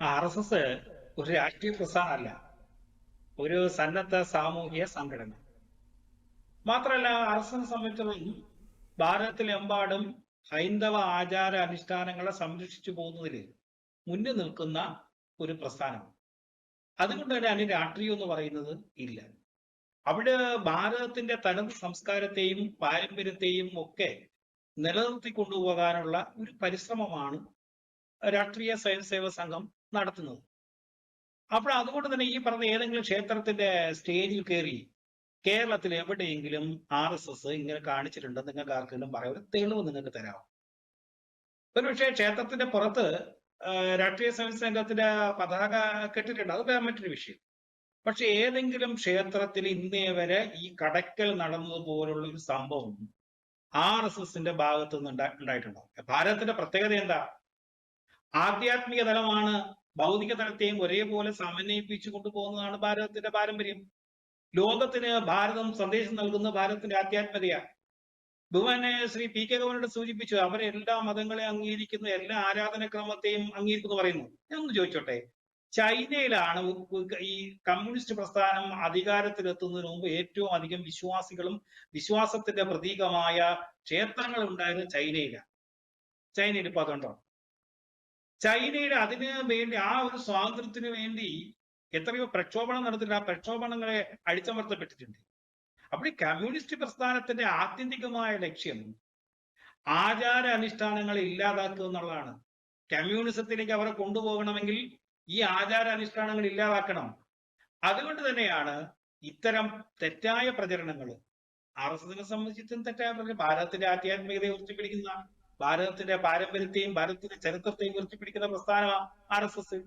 R S S ഒരു രാഷ്ട്രീയ പ്രസ്ഥാനമല്ല. ഒരു സന്നദ്ധ സാമൂഹിക സംഘടന. മാത്രമല്ല ആർ എസ് എസിനെ സംബന്ധിച്ചിടത്തോളം ഭാരതത്തിലെമ്പാടും ഹൈന്ദവ ആചാര അനുഷ്ഠാനങ്ങളെ സംരക്ഷിച്ചു പോകുന്നതിൽ മുന്നിൽ നിൽക്കുന്ന ഒരു പ്രസ്ഥാനം. അതുകൊണ്ട് തന്നെ അതിന് രാഷ്ട്രീയം എന്ന് പറയുന്നത് ഇല്ല. അവിടെ ഭാരതത്തിന്റെ തനത് സംസ്കാരത്തെയും പാരമ്പര്യത്തെയും ഒക്കെ നിലനിർത്തി കൊണ്ടുപോകാനുള്ള ഒരു പരിശ്രമമാണ് രാഷ്ട്രീയ സ്വയം സേവ സംഘം നടത്തുന്നത് അപ്പോൾ അതുകൊണ്ട് തന്നെ ഈ പറഞ്ഞ ഏതെങ്കിലും ക്ഷേത്രത്തിന്റെ സ്റ്റേജിൽ കയറി കേരളത്തിൽ എവിടെയെങ്കിലും ആർ എസ് എസ് ഇങ്ങനെ കാണിച്ചിട്ടുണ്ടെന്ന് നിങ്ങൾക്ക് ആർക്കെങ്കിലും പറയാം. ഒരു തെളിവ് നിങ്ങൾക്ക് തരാം ഒരുപക്ഷെ ക്ഷേത്രത്തിന്റെ പുറത്ത് രാഷ്ട്രീയ സ്വയം സംഘത്തിന്റെ പതാക കെട്ടിട്ടുണ്ട്. അത് മറ്റൊരു വിഷയം. പക്ഷെ ഏതെങ്കിലും ക്ഷേത്രത്തിൽ ഇന്നേ വരെ ഈ കടക്കൽ നടന്നതുപോലുള്ള ഒരു സംഭവം ആർ എസ് എസിന്റെ ഭാഗത്തു നിന്ന് ഉണ്ടാ- ഉണ്ടായിട്ടുണ്ടോ? ഭാരതത്തിന്റെ പ്രത്യേകത എന്താ? ആധ്യാത്മിക തലമാണ് ഭൗതിക തലത്തെയും ഒരേപോലെ സമന്വയിപ്പിച്ചു കൊണ്ടുപോകുന്നതാണ് ഭാരതത്തിന്റെ പാരമ്പര്യം. ലോകത്തിന് ഭാരതം സന്ദേശം നൽകുന്ന ഭാരതത്തിന്റെ ആധ്യാത്മികതയാണ്. ബഹുമാനെ ശ്രീ പി കെ ഗവർണർ സൂചിപ്പിച്ചു അവരെ എല്ലാ മതങ്ങളെ അംഗീകരിക്കുന്ന എല്ലാ ആരാധനക്രമത്തെയും അംഗീകരിക്കുന്നു പറയുന്നു. ഞാൻ ഒന്ന് ചോദിച്ചോട്ടെ? ചൈനയിലാണ് ഈ കമ്മ്യൂണിസ്റ്റ് പ്രസ്ഥാനം അധികാരത്തിലെത്തുന്നതിന് മുമ്പ് ഏറ്റവും അധികം വിശ്വാസികളും വിശ്വാസത്തിന്റെ പ്രതീകമായ ക്ഷേത്രങ്ങൾ ഉണ്ടായിരുന്നത് ചൈനയിലാണ്. ചൈനയിൽ ഇപ്പൊ അതുണ്ടോ? ചൈനയുടെ അതിന് വേണ്ടി ആ ഒരു സ്വാതന്ത്ര്യത്തിന് വേണ്ടി എത്രയോ പ്രക്ഷോഭണം നടത്തിയിട്ട് ആ പ്രക്ഷോഭണങ്ങളെ അടിച്ചമർത്തപ്പെട്ടിട്ടുണ്ട്. അപ്പോൾ ഈ കമ്മ്യൂണിസ്റ്റ് പ്രസ്ഥാനത്തിന്റെ ആത്യന്തികമായ ലക്ഷ്യം ആചാര അനുഷ്ഠാനങ്ങളെ ഇല്ലാതാക്കുക എന്നുള്ളതാണ്. കമ്മ്യൂണിസത്തിലേക്ക് അവരെ കൊണ്ടുപോകണമെങ്കിൽ ഈ ആചാര അനുഷ്ഠാനങ്ങൾ ഇല്ലാതാക്കണം. അതുകൊണ്ട് തന്നെയാണ് ഇത്തരം തെറ്റായ പ്രചരണങ്ങൾ. ആർ എസ് എസിനെ സംബന്ധിച്ചും തെറ്റായ പ്രചരണം ഭാരതത്തിന്റെ ആധ്യാത്മികതയെ ഉയർത്തിപ്പിടിക്കുന്ന ഭാരതത്തിന്റെ പാരമ്പര്യത്തെയും ഭാരതത്തിന്റെ ചരിത്രത്തെയും ഉയർത്തിപ്പിടിക്കുന്ന പ്രസ്ഥാനമാണ് ആർ എസ് എസ്.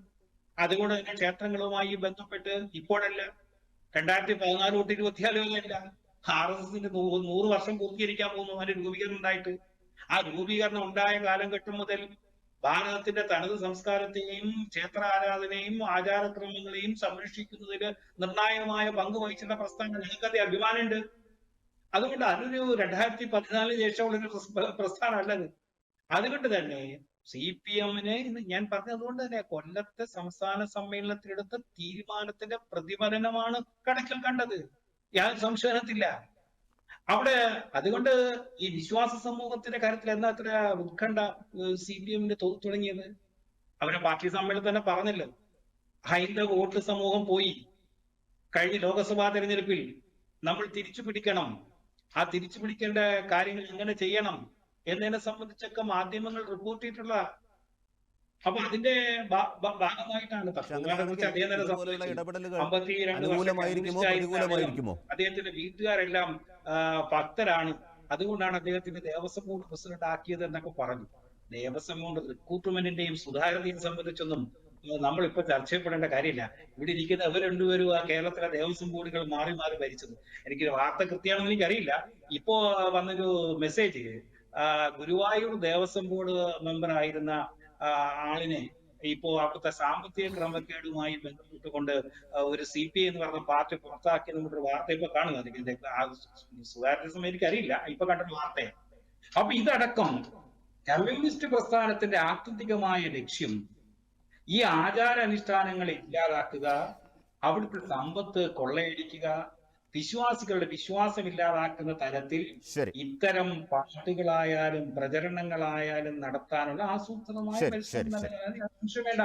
അതുകൊണ്ട് തന്നെ ക്ഷേത്രങ്ങളുമായി ബന്ധപ്പെട്ട് ഇപ്പോഴല്ല രണ്ടായിരത്തി പതിനാല് തൊട്ട് ഇരുപത്തിനാലുമല്ല ആർ എസ് എസിന്റെ നൂറ് വർഷം പൂർത്തീകരിക്കാൻ പോകുന്നു അതിന്റെ രൂപീകരണം ഉണ്ടായിട്ട്. ആ രൂപീകരണം ഉണ്ടായ കാലഘട്ടം മുതൽ ഭാരതത്തിന്റെ തനത് സംസ്കാരത്തെയും ക്ഷേത്ര ആരാധനയും ആചാരക്രമങ്ങളെയും സംരക്ഷിക്കുന്നതിൽ നിർണായകമായ പങ്ക് വഹിച്ചിട്ടുള്ള പ്രസ്ഥാനം ഞങ്ങൾക്കത് അഭിമാനമുണ്ട്. അതുകൊണ്ട് അതൊരു രണ്ടായിരത്തി പതിനാലിന് ശേഷമുള്ള ഒരു പ്രസ്ഥാനമല്ലത് അതുകൊണ്ട് തന്നെ സി പി എമ്മിനെ ഞാൻ പറഞ്ഞതുകൊണ്ട് തന്നെ കൊല്ലത്തെ സംസ്ഥാന സമ്മേളനത്തിലെടുത്ത തീരുമാനത്തിന്റെ പ്രതിഫലനമാണ് കണക്കിൽ കണ്ടത്. യാതൊരു സംശയത്തില്ല അവിടെ അതുകൊണ്ട് ഈ വിശ്വാസ സമൂഹത്തിന്റെ കാര്യത്തിൽ എന്താ അത്ര ഉത്കണ്ഠ സി പി എമ്മിന്റെ തുടങ്ങിയത്? അവരെ പാർട്ടി സമ്മേളനം തന്നെ പറഞ്ഞല്ലോ. ഹൈന്ദവ വോട്ട് സമൂഹം പോയി. കഴിഞ്ഞ ലോക്സഭാ തെരഞ്ഞെടുപ്പിൽ നമ്മൾ തിരിച്ചു പിടിക്കണം ആ തിരിച്ചു പിടിക്കേണ്ട കാര്യങ്ങൾ എങ്ങനെ ചെയ്യണം. എന്നതിനെ സംബന്ധിച്ചൊക്കെ മാധ്യമങ്ങൾ റിപ്പോർട്ട് ചെയ്തിട്ടുള്ള അപ്പൊ അതിന്റെ ഭാഗമായിട്ടാണ് അദ്ദേഹത്തിന്റെ വീട്ടുകാരെല്ലാം ഭക്തരാണ്. അതുകൊണ്ടാണ് അദ്ദേഹത്തിന്റെ ദേവസ്വം ബോർഡ് പ്രസിഡന്റ് ആക്കിയത് എന്നൊക്കെ പറഞ്ഞു. ദേവസ്വം ബോർഡ് റിക്രൂട്ട്മെന്റിന്റെയും സുതാര്യതയും സംബന്ധിച്ചൊന്നും നമ്മൾ ഇപ്പൊ ചർച്ച ചെയ്യപ്പെടേണ്ട കാര്യമില്ല. ഇവിടെ ഇരിക്കുന്ന ഇവർ രണ്ടുപേരും ആ കേരളത്തിലെ ദേവസ്വം ബോർഡുകൾ മാറി മാറി ഭരിച്ചത്. എനിക്ക് വാർത്ത കൃത്യമാണെന്ന് എനിക്കറിയില്ല. ഇപ്പോ വന്നൊരു message Guruvayur Devaswom board member ആയിരുന്ന ആളിനെ ഇപ്പോ അവിടുത്തെ സാമ്പത്തിക ക്രമക്കേടുമായി ബന്ധപ്പെട്ടുകൊണ്ട് ഒരു സി പി എന്ന് പറഞ്ഞ പാർട്ടി പുറത്താക്കി നമ്മുടെ വാർത്ത ഇപ്പൊ കാണുക അതിന്റെ സുതാര്യ സമയം എനിക്കറിയില്ല. ഇപ്പൊ കണ്ട വാർത്ത അപ്പൊ ഇതടക്കം കമ്മ്യൂണിസ്റ്റ് പ്രസ്ഥാനത്തിന്റെ ആത്യന്തികമായ ലക്ഷ്യം ഈ ആചാര അനുഷ്ഠാനങ്ങൾ ഇല്ലാതാക്കുക അവിടുത്തെ സമ്പത്ത് കൊള്ളയടിക്കുക വിശ്വാസികളുടെ വിശ്വാസം ഇല്ലാതാക്കുന്ന തരത്തിൽ ഇത്തരം പാർട്ടികളായാലും പ്രചരണങ്ങളായാലും നടത്താനുള്ള ആസൂത്രണമായ ശരി, പരിശ്രമം ശരി, ശരി. വേണ്ട